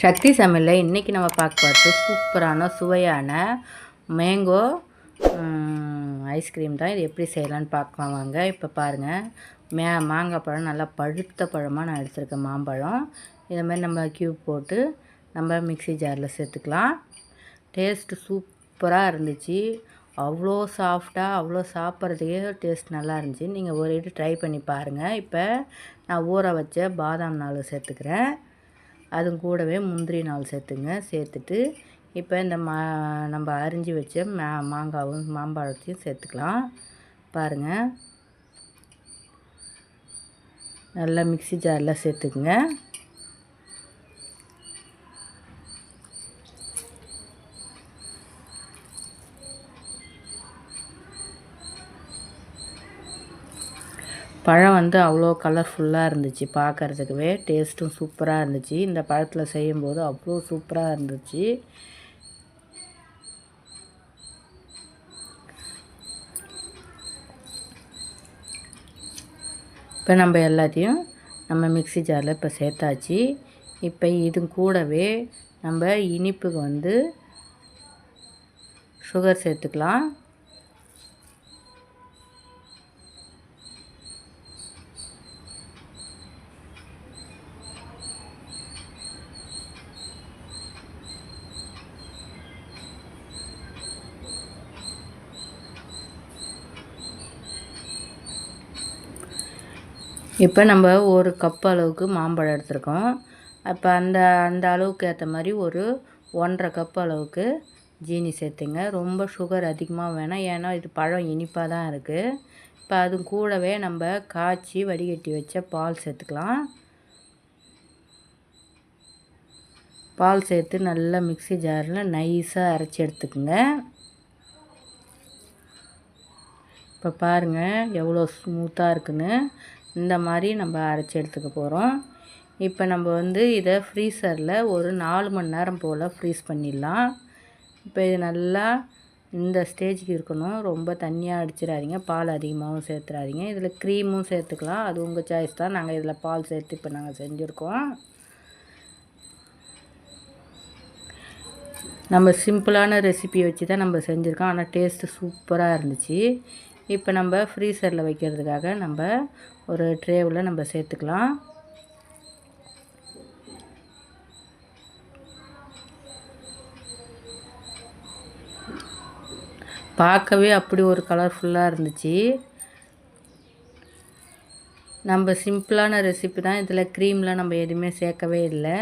சக்தி சமையலில் இன்றைக்கி நம்ம பார்க்க பார்த்து சூப்பரான சுவையான மேங்கோ ஐஸ்கிரீம் தான். இது எப்படி செய்யலான்னு பார்க்கலாம் வாங்க. இப்போ பாருங்கள் மே மாங்காய் பழம் நல்லா பழுத்த பழமாக நான் எடுத்துருக்கேன் மாம்பழம். இதை மாதிரி நம்ம க்யூப் போட்டு நம்ம மிக்ஸி ஜாரில் சேர்த்துக்கலாம். டேஸ்ட்டு சூப்பராக இருந்துச்சு. அவ்வளோ சாஃப்டாக அவ்வளோ சாப்பிட்றதுக்கே டேஸ்ட் நல்லா இருந்துச்சு. நீங்கள் ஒரு இது ட்ரை பண்ணி பாருங்கள் இப்போ நான் ஊற வச்ச பாதாம் நாள் சேர்த்துக்கிறேன். அதுவும் கூடவே முந்திரி நாள் சேர்த்துங்க. சேர்த்துட்டு இப்போ இந்த மா நம்ம அரிஞ்சு வச்ச மா மாங்காவும் மாம்பழத்தையும் சேர்த்துக்கலாம். பாருங்கள் நல்லா மிக்ஸி ஜாரில் சேர்த்துக்குங்க. பழம் வந்து அவ்வளோ கலர்ஃபுல்லாக இருந்துச்சு பார்க்குறதுக்கவே டேஸ்ட்டும் சூப்பராக இருந்துச்சு. இந்த பழத்தில் செய்யும்போது அவ்வளோ சூப்பராக இருந்துச்சு. இப்போ நம்ம எல்லாத்தையும் நம்ம மிக்சி ஜாரில் இப்போ சேர்த்தாச்சு. இப்போ இது கூடவே நம்ம இனிப்புக்கு வந்து சுகர் சேர்த்துக்கலாம். இப்போ நம்ம ஒரு கப் அளவுக்கு மாம்பழம் எடுத்திருக்கோம். அப்போ அந்த அந்த அளவுக்கு ஏற்ற மாதிரி ஒரு ஒன்றரை கப் அளவுக்கு ஜீனி சேர்த்துங்க. ரொம்ப சுகர் அதிகமாக வேணாம். ஏன்னா இது பழம் இனிப்பாக தான் இருக்குது இப்போ அது கூடவே நம்ம காய்ச்சி வடிகட்டி வச்ச பால் சேர்த்துக்கலாம். பால் சேர்த்து நல்லா மிக்சி ஜாரில் நைஸாக அரைச்சி எடுத்துக்கோங்க. இப்போ பாருங்கள் எவ்வளோ ஸ்மூத்தாக இருக்குன்னு. இந்த மாதிரி நம்ம அரைச்சி எடுத்துக்க போகிறோம் இப்போ நம்ம வந்து இதை ஃப்ரீசரில் ஒரு நாலு மணி நேரம் போல் ஃப்ரீஸ் பண்ணிடலாம். இப்போ இது நல்லா இந்த ஸ்டேஜுக்கு இருக்கணும். ரொம்ப தண்ணியாக அடிச்சிடாதீங்க. பால் அதிகமாகவும் சேர்த்துறாதீங்க இதில் க்ரீமும் சேர்த்துக்கலாம். அது உங்கள் சாய்ஸ் தான். நாங்கள் இதில் பால் சேர்த்து இப்போ நாங்கள் செஞ்சுருக்கோம். நம்ம சிம்பிளான ரெசிபி வச்சு தான் நம்ம செஞ்சுருக்கோம். ஆனால் டேஸ்ட்டு சூப்பராக இருந்துச்சு. இப்போ நம்ம ஃப்ரீசரில் வைக்கிறதுக்காக நம்ம ஒரு ட்ரேவில் நம்ம சேர்த்துக்கலாம். பார்க்கவே அப்படி ஒரு கலர்ஃபுல்லாக இருந்துச்சு. நம்ம சிம்பிளான ரெசிபி தான் இதில் க்ரீம்லாம் நம்ம எதுவுமே சேர்க்கவே இல்லை.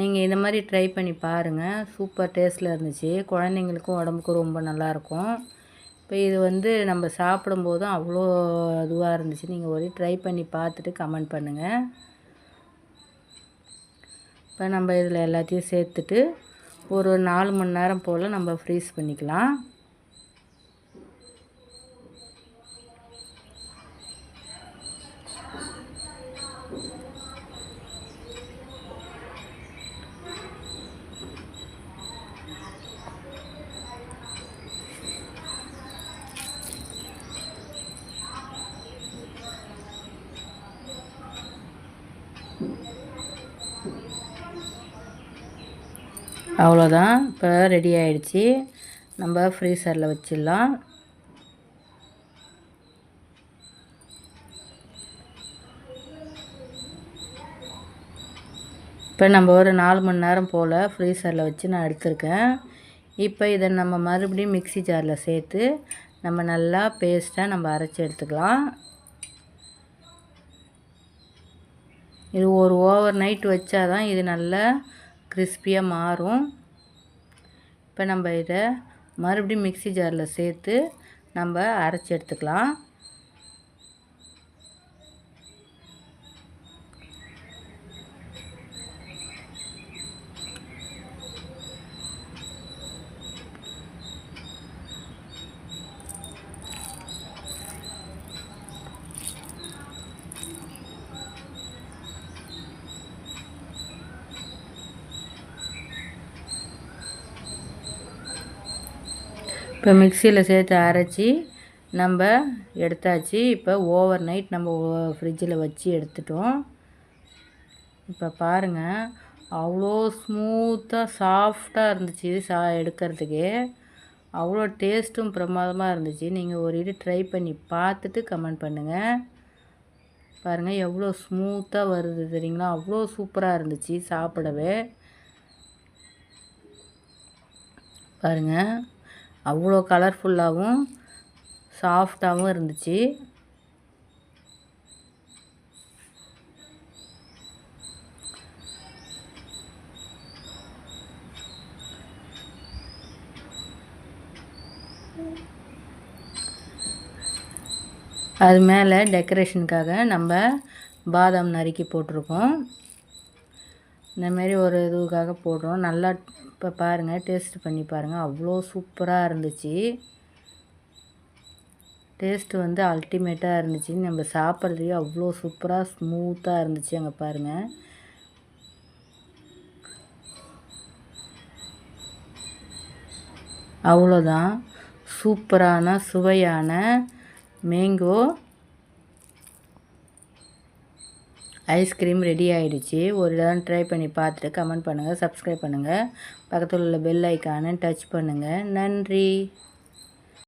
நீங்கள் இந்த மாதிரி ட்ரை பண்ணி பாருங்கள் சூப்பர் டேஸ்ட்டில் இருந்துச்சு. குழந்தைங்களுக்கும் உடம்புக்கும் ரொம்ப நல்லாயிருக்கும் இப்போ இது வந்து நம்ம சாப்பிடும்போதும் அவ்வளோ இதுவாக இருந்துச்சு. நீங்கள் ஒரு ட்ரை பண்ணி பார்த்துட்டு கமெண்ட் பண்ணுங்கள் இப்போ நம்ம இதில் எல்லாத்தையும் சேர்த்துட்டு ஒரு நாலு மணி நேரம் போல் நம்ம ஃப்ரீஸ் பண்ணிக்கலாம். அவ்வளோதான். இப்போ ரெடி ஆகிடுச்சி நம்ம ஃப்ரீசரில் வச்சிடலாம். இப்போ நம்ம ஒரு நாலு மணி நேரம் போல் ஃப்ரீசரில் வச்சு நான் எடுத்திருக்கேன். இப்போ இதை நம்ம மறுபடியும் மிக்சி ஜாரில் சேர்த்து நம்ம நல்லா பேஸ்ட்டாக நம்ம அரைச்சி எடுத்துக்கலாம். இது ஒரு ஓவர் நைட் வச்சா தான் இது நல்லா கிறிஸ்பியாக மாறும். இப்போ நம்ம இதை மறுபடியும் மிக்சி ஜாரில் சேர்த்து நம்ம அரைச்சி எடுத்துக்கலாம். இப்போ மிக்சியில் சேர்த்து அரைச்சி நம்ம எடுத்தாச்சு. இப்போ ஓவர் நைட் நம்ம ஃப்ரிட்ஜில் வச்சு எடுத்துட்டோம். இப்போ பாருங்கள் அவ்வளோ ஸ்மூத்தாக சாஃப்டாக இருந்துச்சு சா எடுக்கிறதுக்கு. அவ்வளோ டேஸ்ட்டும் பிரமாதமாக இருந்துச்சு. நீங்கள் ஒரு இது ட்ரை பண்ணி பார்த்துட்டு கமெண்ட் பண்ணுங்கள் பாருங்கள் எவ்வளோ ஸ்மூத்தாக வருது தெரியுங்களா? அவ்வளோ சூப்பராக இருந்துச்சு சாப்பிடவே. பாருங்கள் அவ்வளோ கலர்ஃபுல்லாகவும் சாஃப்டாகவும் இருந்துச்சு. அது மேலே டெக்கரேஷனுக்காக நம்ம பாதாம் நறுக்கி போட்டிருக்கோம். இந்தமாரி ஒரு இதுக்காக போடுறோம். நல்லா இப்போ பாருங்கள் டேஸ்ட் பண்ணி பாருங்கள் அவ்வளோ சூப்பராக இருந்துச்சு. டேஸ்ட்டு வந்து அல்டிமேட்டாக இருந்துச்சு. நம்ம சாப்பிட்றதுக்கு அவ்வளோ சூப்பராக ஸ்மூத்தாக இருந்துச்சு அங்கே பாருங்கள் அவ்வளோதான். சூப்பரான சுவையான மேங்கோ ஐஸ்கிரீம் ரெடி ஆகிடுச்சு ஒரு இடம் ட்ரை பண்ணி பார்த்துட்டு கமெண்ட் பண்ணுங்கள் சப்ஸ்கிரைப் பண்ணுங்கள் பக்கத்தில் உள்ள பெல் ஐக்கானை டச் பண்ணுங்கள் நன்றி.